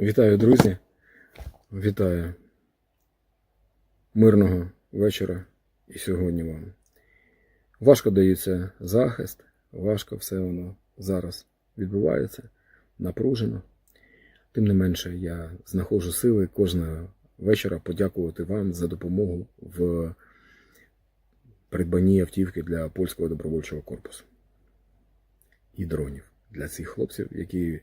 Вітаю, друзі. Вітаю. Мирного вечора і сьогодні вам. Важко дається захист, важко все воно зараз відбувається, напружено. Тим не менше, я знаходжу сили кожного вечора подякувати вам за допомогу в придбанні автівки для польського добровольчого корпусу і дронів для цих хлопців, які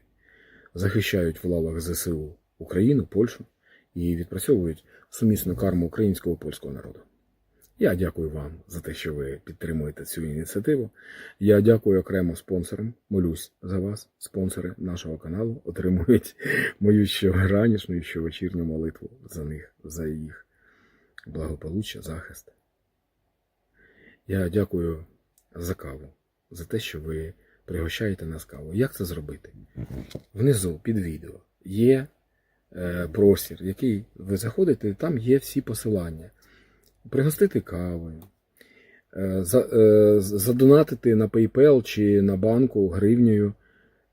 захищають в лавах ЗСУ Україну, Польщу і відпрацьовують сумісну карму українського польського народу. Я дякую вам за те, що ви підтримуєте цю ініціативу. Я дякую окремо спонсорам. Молюсь за вас. Спонсори нашого каналу отримують мою щоранішню і щовечірню молитву за них, за їх благополуччя, захист. Я дякую за каву, за те, що ви пригощаєте нас каву. Як це зробити? Внизу під відео є е, простір, який ви заходите, там є всі посилання. Пригостити кавою, е, за, е, задонатити на PayPal чи на банку гривнею,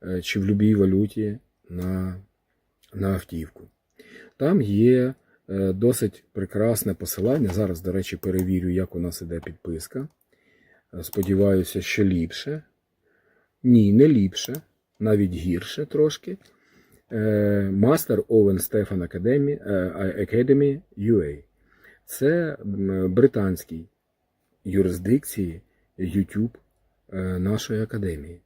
е, чи в будь-якій валюті на, на автівку. Там є е, досить прекрасне посилання. Зараз, до речі, перевірю, як у нас іде підписка. Сподіваюся, що ліпше. Ні, не ліпше, навіть гірше трошки. Е, Master Owen Stefan Academy, Academy UA. Це британський юрисдикції YouTube е, нашої академії.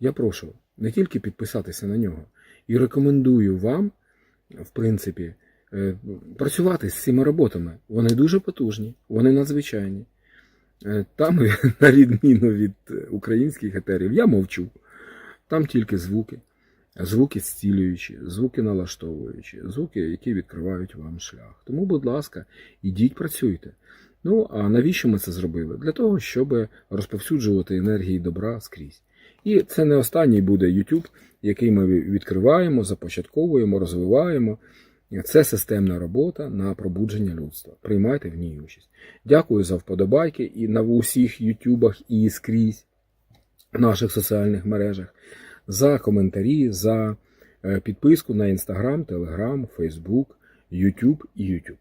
Я прошу не тільки підписатися на нього, і рекомендую вам, в принципі, е, працювати з цими роботами. Вони дуже потужні, вони надзвичайні. Е, Там, на відміну від е, українських етерів, я мовчу. Там тільки звуки. Звуки зцілюючі, звуки налаштовуючі, звуки, які відкривають вам шлях. Тому, будь ласка, ідіть працюйте. Ну, а навіщо ми це зробили? Для того, щоб розповсюджувати енергії добра скрізь. І це не останній буде YouTube, який ми відкриваємо, започатковуємо, розвиваємо. Це системна робота на пробудження людства. Приймайте в ній участь. Дякую за вподобайки і на усіх ютубах і скрізь в наших соціальних мережах, за коментарі, за е, підписку на Інстаграм, Телеграм, Фейсбук, Ютуб і Ютуб.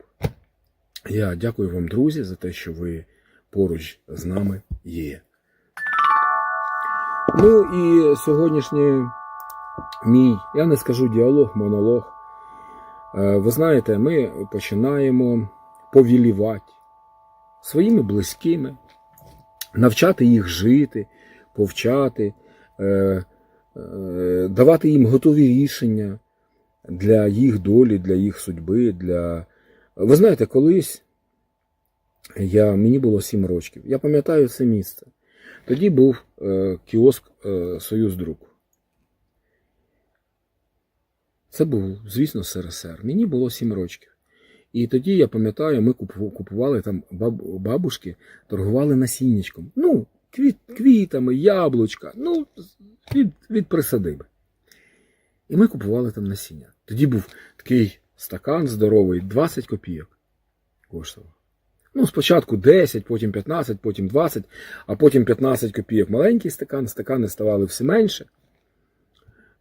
Я дякую вам, друзі, за те, що ви поруч з нами є. Ну і сьогоднішній мій, я не скажу діалог, монолог. Е, Ви знаєте, ми починаємо повілівати своїми близькими, навчати їх жити, повчати, е, е, давати їм готові рішення для їх долі, для їх судьби. Для... Ви знаєте, колись я, мені було 7 років. Я пам'ятаю це місце. Тоді був кіоск е, Це був, звісно, СРСР. Мені було 7 років. І тоді, я пам'ятаю, ми купували там баб- бабушки, торгували насіннячком. Ну, квіт, квітами, яблучка, ну, від, від присадиби. І ми купували там насіння. Тоді був такий стакан здоровий, 20 копійок коштував. Ну, спочатку 10, потім 15, потім 20, а потім 15 копійок маленький стакан, стакани ставали все менше.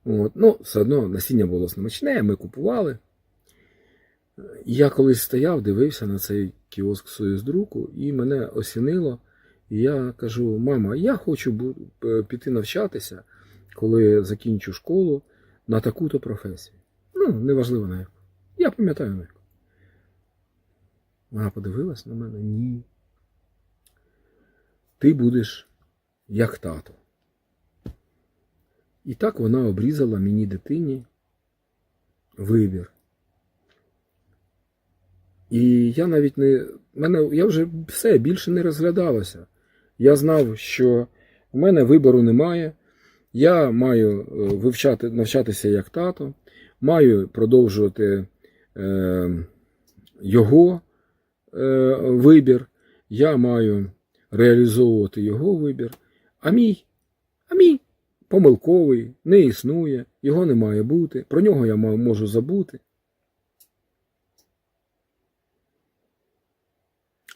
От. Ну, все одно насіння було смачне, ми купували. Я колись стояв, дивився на цей кіоск Союздруку, і мене осінило. І я кажу: мама, я хочу е, піти навчатися, коли закінчу школу, на таку-то професію. Ну, неважливо на яку. Я пам'ятаю на яку. Вона подивилась на мене, ні. Ти будеш як тато. І так вона обрізала мені дитині вибір. І я навіть не. Мене, я вже все більше не розглядалося. Я знав, що в мене вибору немає. Я маю е, вивчати, навчатися як тато, маю продовжувати е, його е, вибір, я маю реалізовувати його вибір, а мій, а мій помилковий, не існує, його не має бути, про нього я можу забути.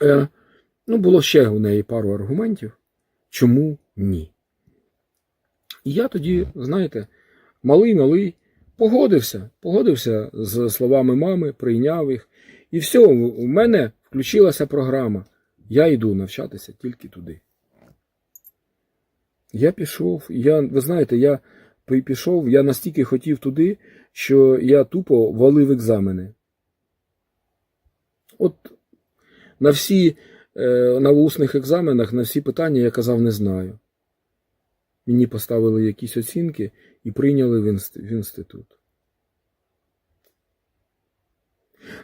Е, ну, було ще у неї пару аргументів, чому ні. І я тоді, знаєте, малий-малий, погодився, погодився з словами мами, прийняв їх. І все, у мене включилася програма. Я йду навчатися тільки туди. Я пішов, я, ви знаєте, я пішов, я настільки хотів туди, що я тупо валив екзамени. От на всі е, на усних екзаменах, на всі питання я казав не знаю. Мені поставили якісь оцінки і прийняли в, інститут.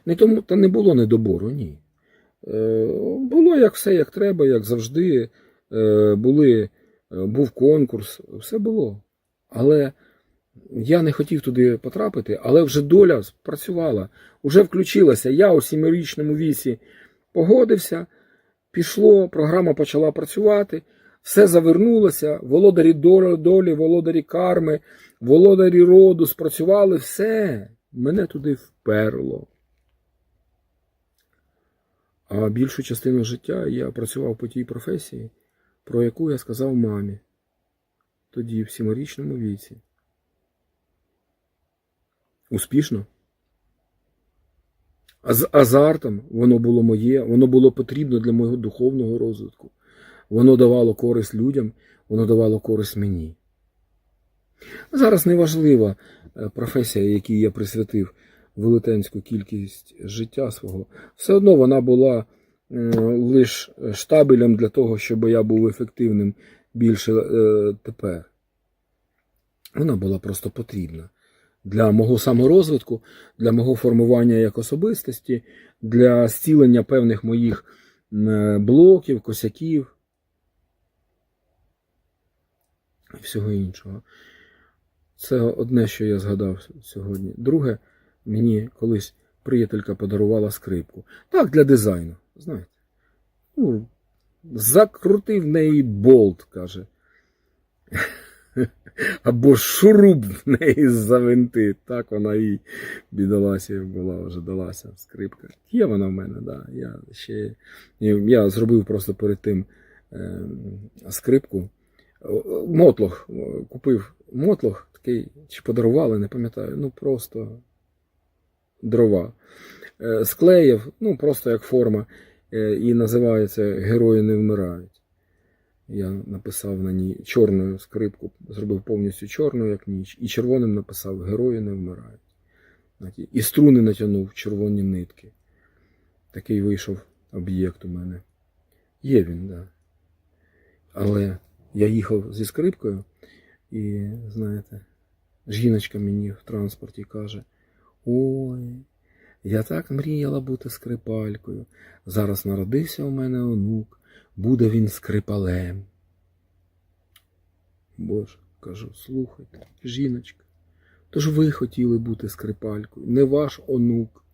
Не тому, та не було недобору, ні. Е, було як все, як треба, як завжди. Е, були, був конкурс, все було. Але я не хотів туди потрапити, але вже доля спрацювала, вже включилася. Я у сімирічному віці погодився, пішло, програма почала працювати, все завернулося, володарі долі, володарі карми, володарі роду спрацювали, все, мене туди вперло. А більшу частину життя я працював по тій професії, про яку я сказав мамі тоді, в сімирічному віці. Успішно. А з азартом воно було моє, воно було потрібно для мого духовного розвитку. Воно давало користь людям, воно давало користь мені. Зараз неважлива е, професія, якій я присвятив велетенську кількість життя свого. Все одно вона була лише штабелем для того, щоб я був ефективним більше е, тепер. Вона була просто потрібна для мого саморозвитку, для мого формування як особистості, для зцілення певних моїх е, блоків, косяків і всього іншого. Це одне, що я згадав сьогодні. Друге, мені колись приятелька подарувала скрипку. Так, для дизайну, знаєте. Ну, закрутив в неї болт, каже. Або шуруп в неї завинти. Так вона і бідолася була, вже далася скрипка. Є вона в мене, да. Я ще я зробив просто перед тим е, скрипку. Мотлох купив мотлох, такий, чи подарували, не пам'ятаю. Ну просто дрова. Е, Склеїв, ну просто як форма, і називається Герої не вмирають. Я написав на ній чорною скрипку, зробив повністю чорну, як ніч, і червоним написав Герої не вмирають. І струни натягнув червоні нитки. Такий вийшов об'єкт у мене. Є він, так. Да. Але я їхав зі скрипкою, і, знаєте, жіночка мені в транспорті каже: Ой, я так мріяла бути скрипалькою. Зараз народився у мене онук буде він скрипалем. Боже, кажу, слухайте, жіночка, то ж ви хотіли бути скрипалькою, не ваш онук.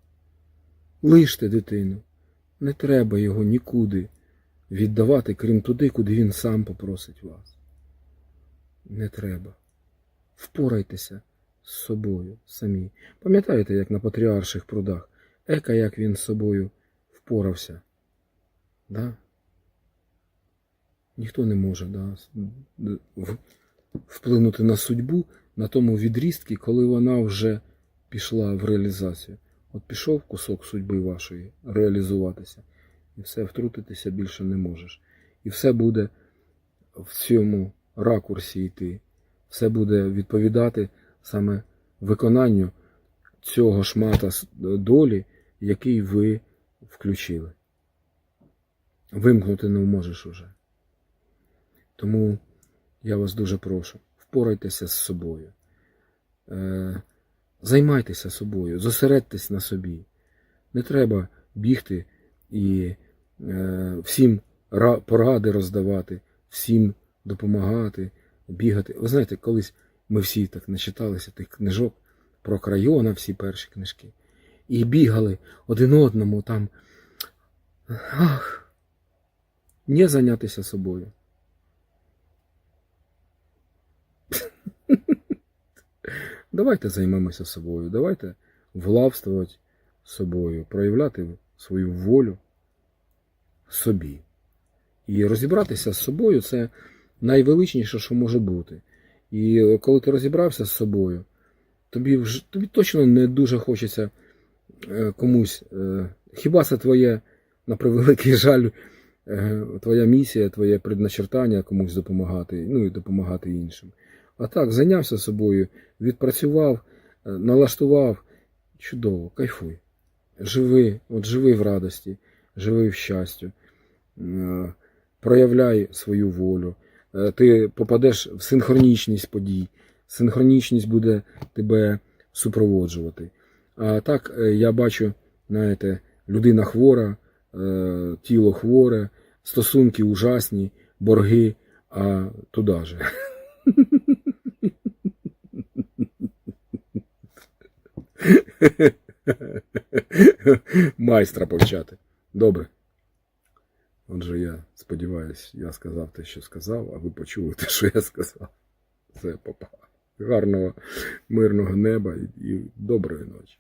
Лиште дитину, не треба його нікуди віддавати, крім туди, куди він сам попросить вас. Не треба. Впорайтеся з собою самі. Пам'ятаєте, як на патріарших прудах? Ека, як він з собою впорався? Да? Ніхто не може да, вплинути на судьбу на тому відрістки, коли вона вже пішла в реалізацію. От пішов кусок судьби вашої реалізуватися, і все втрутитися більше не можеш. І все буде в цьому ракурсі йти. Все буде відповідати саме виконанню цього шмата долі, який ви включили. Вимкнути не можеш уже. Тому я вас дуже прошу, впорайтеся з собою. Е, Займайтеся собою, зосередьтесь на собі. Не треба бігти і е, всім поради роздавати, всім допомагати, бігати. Ви знаєте, колись ми всі так начиталися тих книжок про крайона, всі перші книжки, і бігали один одному там. Ах, не зайнятися собою. Давайте займемося собою, давайте влавствувати собою, проявляти свою волю собі. І розібратися з собою це найвеличніше, що може бути. І коли ти розібрався з собою, тобі, вже, тобі точно не дуже хочеться е, комусь. Е, хіба це твоє, на превеликий жаль, е, твоя місія, твоє предначертання комусь допомагати, ну і допомагати іншим. А так, зайнявся собою, відпрацював, е, налаштував. Чудово, кайфуй. Живи, от живи в радості, живи в щастю, е, проявляй свою волю. Е, Ти попадеш в синхронічність подій. Синхронічність буде тебе супроводжувати. А так, е, я бачу, знаєте, людина хвора, е, тіло хворе, стосунки ужасні, борги, а туди же. Майстра повчати. Добре. Отже, я сподіваюся, я сказав те, що сказав, а ви почули те, що я сказав. Все, папа. Гарного, мирного неба і, доброї ночі.